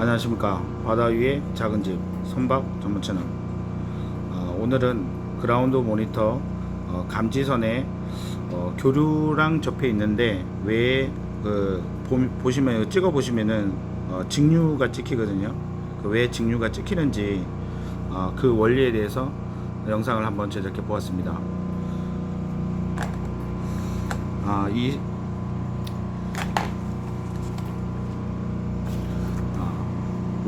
안녕하십니까. 바다 위의 작은 집 선박 전문 채널. 어, 오늘은 그라운드 모니터 어, 감지선에 어, 교류랑 접해 있는데 왜 그 보시면 찍어 보시면은 어, 직류가 찍히거든요. 그 왜 직류가 찍히는지 어, 그 원리에 대해서 영상을 한번 제작해 보았습니다. 아, 이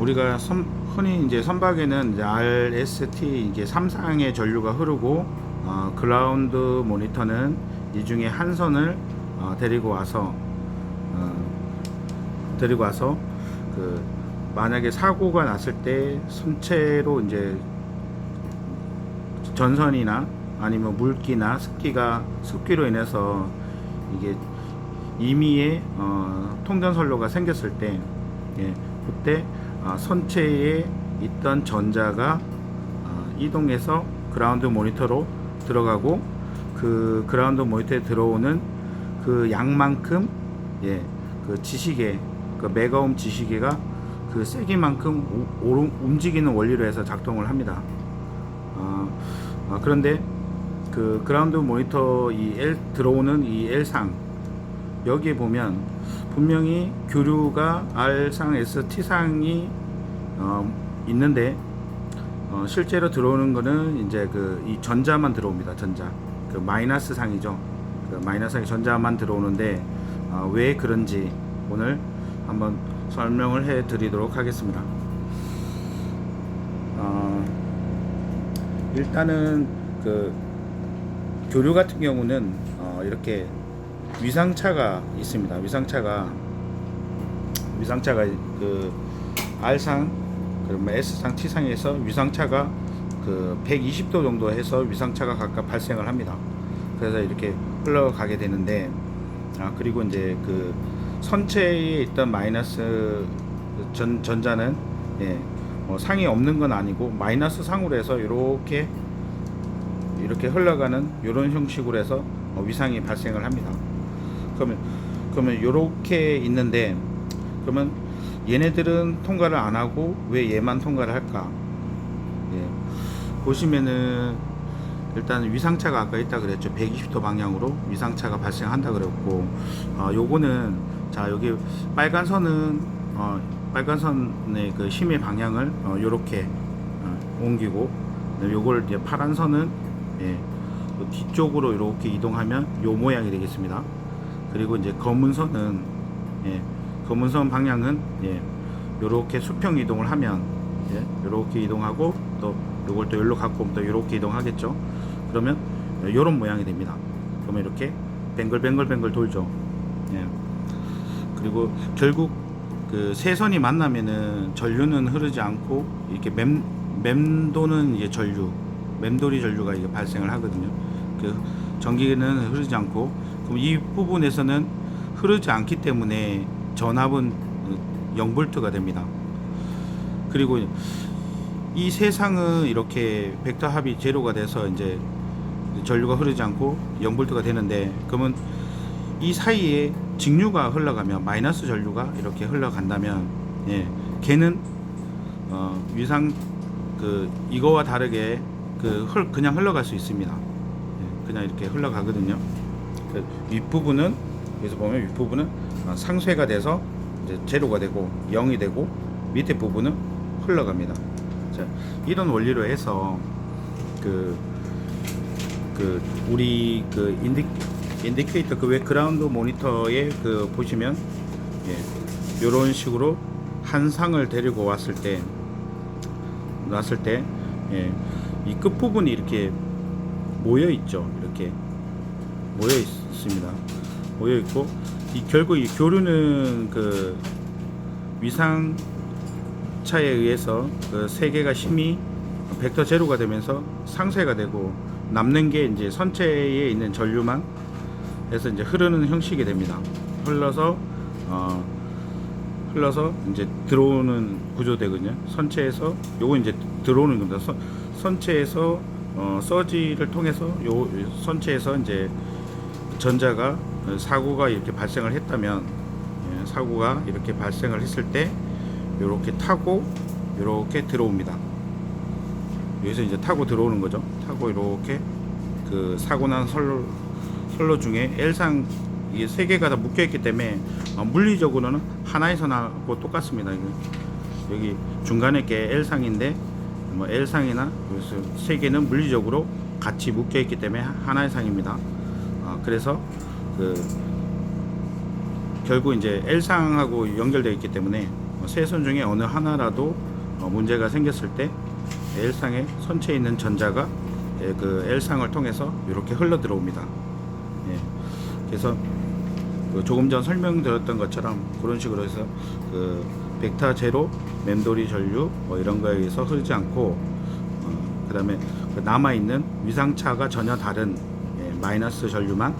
우리가 선, 흔히 이제 선박에는 이제 RST 이게 3상의 전류가 흐르고 어, 그라운드 모니터는 이 중에 한 선을 어, 데리고 와서 어, 데리고 와서 그 만약에 사고가 났을 때 선체로 이제 전선이나 아니면 물기나 습기가 습기로 인해서 이게 임의의 어, 통전 선로가 생겼을 때 예, 그때 아, 선체에 있던 전자가 아, 이동해서 그라운드 모니터로 들어가고 그 그라운드 모니터에 들어오는 그 양만큼 예, 그 지시계 그 메가옴 지시계가 그 세기만큼 오- 오름- 움직이는 원리로 해서 작동을 합니다. 아, 아, 그런데 그 그라운드 모니터 이 L 들어오는 이 L상 여기에 보면 분명히 교류가 R상, S, T상이 어, 있는데 어, 실제로 들어오는 거는 이제 그 이 전자만 들어옵니다. 전자 그 마이너스 상이죠. 그 마이너스 상의 전자만 들어오는데 어, 왜 그런지 오늘 한번 설명을 해드리도록 하겠습니다. 어, 일단은 그 교류 같은 경우는 어, 이렇게 위상차가 있습니다. 위상차가 위상차가 그 R상 그러면 S상 T상에서 위상차가 그 120도 정도 해서 위상차가 각각 발생을 합니다. 그래서 이렇게 흘러가게 되는데 아 그리고 이제 그 선체에 있던 마이너스 전 전자는 예, 뭐 상이 없는 건 아니고 마이너스 상으로 해서 이렇게 이렇게 흘러가는 이런 형식으로 해서 어, 위상이 발생을 합니다. 그러면 그러면 이렇게 있는데 그러면 얘네들은 통과를 안 하고 왜 얘만 통과를 할까? 예. 보시면은 일단 위상차가 아까 있다 그랬죠. 120도 방향으로 위상차가 발생한다 그랬고 어, 요거는 자 여기 빨간 선은 어, 빨간 선의 그 힘의 방향을 어, 요렇게 어, 옮기고 요걸 이제 파란 선은 예, 요 뒤쪽으로 이렇게 이동하면 요 모양이 되겠습니다. 그리고 이제 검은 선은 예, 검은 선 방향은 예, 요렇게 수평 이동을 하면 예, 요렇게 이동하고 또 요걸 또 여기로 갖고 오면 또 요렇게 이동하겠죠. 그러면 요런 모양이 됩니다. 그러면 이렇게 뱅글뱅글뱅글 돌죠. 예. 그리고 결국 그 세 선이 만나면은 전류는 흐르지 않고 이렇게 맴 맴도는 이제 전류 맴돌이 전류가 이게 발생을 하거든요. 그 전기는 흐르지 않고 그럼 이 부분에서는 흐르지 않기 때문에 전압은 0볼트가 됩니다. 그리고 이 세상은 이렇게 벡터 합이 제로가 돼서 이제 전류가 흐르지 않고 0볼트가 되는데 그러면 이 사이에 직류가 흘러가면 마이너스 전류가 이렇게 흘러간다면 예, 걔는 어, 위상 그 이거와 다르게 그 흘, 그냥 흘러갈 수 있습니다. 예, 그냥 이렇게 흘러가거든요. 그 윗부분은 여기서 보면 윗부분은 어, 상쇄가 돼서 이제 제로가 되고 0이 되고 밑에 부분은 흘러갑니다. 자, 이런 원리로 해서 그, 그 우리 그 인디 인디케이터 그 왜 그라운드 모니터에 그 보시면 예, 요런 식으로 한 상을 데리고 왔을 때 놨을 때 예, 이 끝부분이 이렇게 모여 있죠. 이렇게 모여 있 습니다. 모여 있고 이 결국 이 교류는 그 위상 차에 의해서 그 세 개가 힘이 벡터 제로가 되면서 상쇄가 되고 남는 게 이제 선체에 있는 전류만 해서 이제 흐르는 형식이 됩니다. 흘러서 어 흘러서 이제 들어오는 구조되거든요. 선체에서 요거 이제 들어오는 겁니다. 선, 선체에서 어 서지를 통해서 요 선체에서 이제 전자가 사고가 이렇게 발생을 했다면 예, 사고가 이렇게 발생을 했을 때 이렇게 타고 이렇게 들어옵니다. 여기서 이제 타고 들어오는 거죠. 타고 이렇게 그 사고 난 선로 선로 중에 L상 이게 세 개가 다 묶여 있기 때문에 어, 물리적으로는 하나의 선하고 똑같습니다. 여기 중간에 게 L상인데 뭐 L상이나 그래서 세 개는 물리적으로 같이 묶여 있기 때문에 하- 하나의 상입니다. 어, 그래서 그 결국 이제 L상하고 연결되어 있기 때문에 어, 세선 중에 어느 하나라도 어, 문제가 생겼을 때 L상에 선체에 있는 전자가 예, 그 L상을 통해서 이렇게 흘러 들어옵니다. 예. 그래서 그 조금 전 설명드렸던 것처럼 그런 식으로 해서 그 벡터 제로 맴돌이 전류 뭐 이런 거에 의해서 흐르지 않고 어, 그다음에 그 남아 있는 위상차가 전혀 다른 예, 마이너스 전류만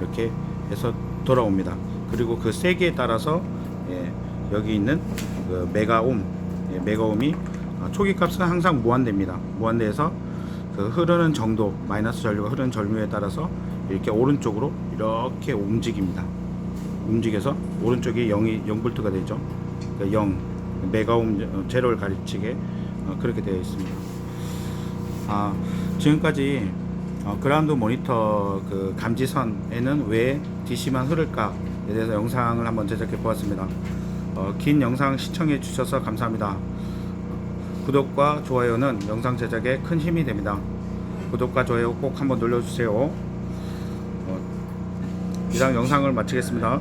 이렇게 해서 돌아옵니다. 그리고 그 세기에 따라서 예, 여기 있는 그 메가옴 예, 메가옴이 어, 초기 값은 항상 무한대입니다. 무한대에서 그 흐르는 정도 마이너스 전류가 흐르는 전류에 따라서 이렇게 오른쪽으로 이렇게 움직입니다. 움직여서 오른쪽이 0이 0볼트가 되죠. 그러니까 0 메가옴 어, 제로를 가르치게 어, 그렇게 되어 있습니다. 아, 지금까지 어, 그라운드 모니터 그 감지선에는 왜 DC만 흐를까에 대해서 영상을 한번 제작해 보았습니다. 어, 긴 영상 시청해 주셔서 감사합니다. 구독과 좋아요는 영상 제작에 큰 힘이 됩니다. 구독과 좋아요 꼭 한번 눌러주세요. 어, 이상 영상을 마치겠습니다.